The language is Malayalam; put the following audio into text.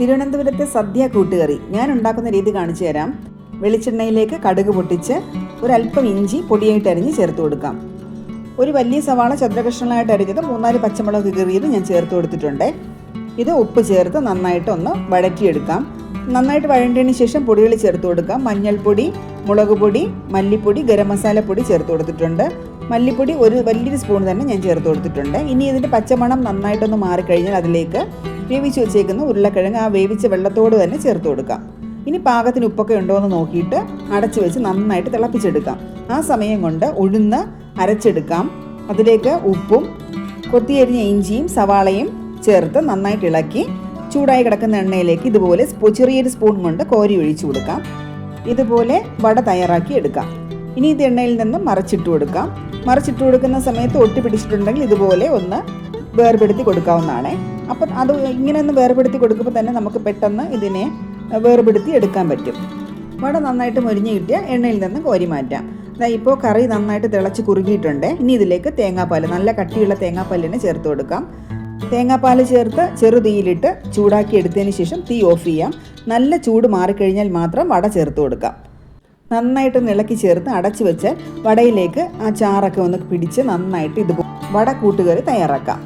തിരുവനന്തപുരത്തെ സദ്യ കൂട്ടുകറി ഞാൻ ഉണ്ടാക്കുന്ന രീതി കാണിച്ചു തരാം. വെളിച്ചെണ്ണയിലേക്ക് കടുക് പൊട്ടിച്ച് ഒരല്പം ഇഞ്ചി പൊടിയായിട്ട് അരിഞ്ഞ് ചേർത്ത് കൊടുക്കാം. ഒരു വലിയ സവാള ചതുരകഷ്ണങ്ങളായിട്ട് അരിഞ്ഞത് മൂന്നാൽ പച്ചമുളക് കീറിയത് ഞാൻ ചേർത്ത് കൊടുത്തിട്ടുണ്ട്. ഇത് ഉപ്പ് ചേർത്ത് നന്നായിട്ട് ഒന്ന് വഴറ്റിയെടുക്കാം. നന്നായിട്ട് വഴണ്ടതിന് ശേഷം പൊടികൾ ചേർത്ത് കൊടുക്കാം. മഞ്ഞൾപ്പൊടി മുളക് പൊടി മല്ലിപ്പൊടി ഗരം മസാലപ്പൊടി ചേർത്ത് കൊടുത്തിട്ടുണ്ട്. മല്ലിപ്പൊടി ഒരു വലിയൊരു സ്പൂൺ തന്നെ ഞാൻ ചേർത്ത് കൊടുത്തിട്ടുണ്ട്. ഇനി ഇതിന്റെ പച്ചമണം നന്നായിട്ടൊന്ന് മാറിക്കഴിഞ്ഞാൽ അതിലേക്ക് വേവിച്ച് വെച്ചേക്കുന്ന ഉരുളക്കിഴങ്ങ് ആ വേവിച്ച വെള്ളത്തോട് തന്നെ ചേർത്ത് കൊടുക്കാം. ഇനി പാകത്തിന് ഉപ്പൊക്കെ ഉണ്ടോ എന്ന് നോക്കിയിട്ട് അടച്ചു വെച്ച് നന്നായിട്ട് തിളപ്പിച്ചെടുക്കാം. ആ സമയം കൊണ്ട് ഉഴുന്ന് അരച്ചെടുക്കാം. അതിലേക്ക് ഉപ്പും കൊത്തിയരിഞ്ഞ ഇഞ്ചിയും സവാളയും ചേർത്ത് നന്നായിട്ട് ഇളക്കി ചൂടായി കിടക്കുന്ന എണ്ണയിലേക്ക് ഇതുപോലെ ചെറിയൊരു സ്പൂൺ കൊണ്ട് കോരി ഒഴിച്ചു കൊടുക്കാം. ഇതുപോലെ വട തയ്യാറാക്കി എടുക്കാം. ഇനി ഇത് എണ്ണയിൽ നിന്ന് മറച്ചിട്ട് കൊടുക്കാം. മറച്ചിട്ട് കൊടുക്കുന്ന സമയത്ത് ഒട്ടി പിടിച്ചിട്ടുണ്ടെങ്കിൽ ഇതുപോലെ ഒന്ന് വേർപെടുത്തി കൊടുക്കാവുന്നതാണ്. അപ്പം അത് ഇങ്ങനെ ഒന്ന് വേർപെടുത്തി കൊടുക്കുമ്പോൾ തന്നെ നമുക്ക് പെട്ടെന്ന് ഇതിനെ വേർപെടുത്തി എടുക്കാൻ പറ്റും. വട നന്നായിട്ട് മുരിഞ്ഞ് കിട്ടിയ എണ്ണയിൽ നിന്ന് കോരി മാറ്റാം. ഇപ്പോൾ കറി നന്നായിട്ട് തിളച്ച് കുറുകിയിട്ടുണ്ട്. ഇനി ഇതിലേക്ക് തേങ്ങാപ്പാൽ നല്ല കട്ടിയുള്ള തേങ്ങാപ്പാലിനെ ചേർത്ത് കൊടുക്കാം. തേങ്ങാപ്പാൽ ചേർത്ത് ചെറുതീയിലിട്ട് ചൂടാക്കി എടുത്തതിന് ശേഷം തീ ഓഫ് ചെയ്യാം. നല്ല ചൂട് മാറിക്കഴിഞ്ഞാൽ മാത്രം വട ചേർത്ത് കൊടുക്കാം. നന്നായിട്ട് ഇളക്കി ചേർത്ത് അടച്ചു വെച്ചാൽ വടയിലേക്ക് ആ ചാറൊക്കെ ഒന്ന് പിടിച്ച് നന്നായിട്ട് ഇത് വട കൂട്ടുകറി തയ്യാറാക്കാം.